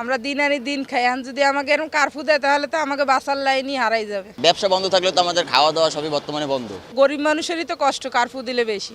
আমরা দিন আনি দিন খাই। এখন যদি আমাকে এরকম কার্ফু দেয় তাহলে তো আমাকে বাসার লাইনই হারাই যাবে। ব্যবসা বন্ধ থাকলে তো আমাদের খাওয়া দাওয়া সবই বর্তমানে বন্ধ। গরিব মানুষেরই তো কষ্ট কার্ফু দিলে বেশি।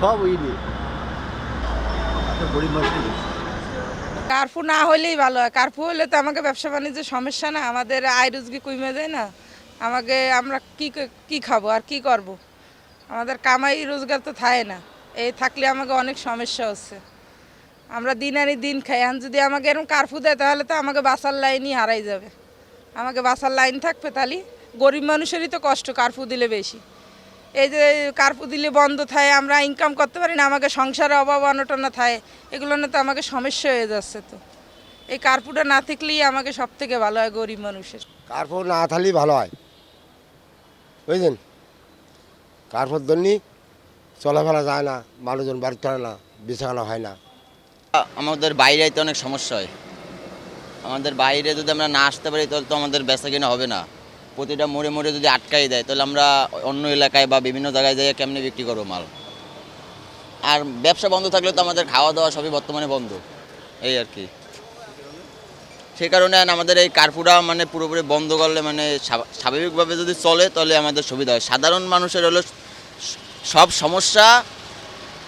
সব কারফু না হলেই ভালো হয়। কারফু হলে তো আমাকে ব্যবসা বাণিজ্যের সমস্যা না। আমাদের আয় রোজগার কমে যায় না। আমাকে আমরা কি কি খাব আর কি করব। আমাদের কামাই রোজগার তো থাকে না। এই থাকলে আমাকে অনেক সমস্যা হচ্ছে। আমরা দিন আনি দিন খাই। এখন যদি আমাকে এরকম কারফু দেয়, তাহলে তো আমাকে বাসার লাইনই হারাই যাবে। আমাকে বাসার লাইন থাকবে তাহলে গরিব মানুষেরই তো কষ্ট কারফু দিলে বেশি। এই যে কার্পু দিলে বন্ধ থাকে আমরা ইনকাম করতে পারি না আমাকে সংসারে অভাব অনটনা থাকে এগুলো না তো আমাকে সমস্যা হয়ে যাচ্ছে তো। এই কার্পুটা না থাকলেই আমাকে সব থেকে ভালো হয় গরিব মানুষের। কার্পোর না থাকলেই ভালো হয়। বুঝলেন? কার্পোর জন্যই চলাফেরা যায় না মানুষজন বাড়ি চলে না বিছানা হয় না। আমাদের বাইরে তো অনেক সমস্যা হয়। আমাদের বাইরে যদি আমরা না আসতে পারি তাহলে তো আমাদের বেচা কিনা হবে না। প্রতিটা মোড়ে মোড়ে যদি আটকাই দেয়, তাহলে আমরা অন্য এলাকায় বা বিভিন্ন জায়গায় যাই কেমনি বিক্রি করব মাল? আর ব্যবসা বন্ধ থাকলে তো আমাদের খাওয়া দাওয়া সবই বর্তমানে বন্ধ। এই আর কি। সেই কারণে আমাদের এই কার্পুরা মানে পুরোপুরি বন্ধ করলে মানে স্বাভাবিকভাবে যদি চলে, তাহলে আমাদের সুবিধা হয়। সাধারণ মানুষের হলো সব সমস্যা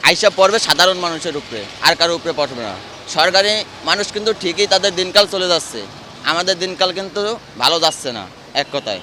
আইসা পড়বে সাধারণ মানুষের উপরে, আর কারও উপরে পড়বে না। সরকারি মানুষ কিন্তু ঠিকই তাদের দিনকাল চলে যাচ্ছে। আমাদের দিনকাল কিন্তু ভালো যাচ্ছে না। এক কথায়।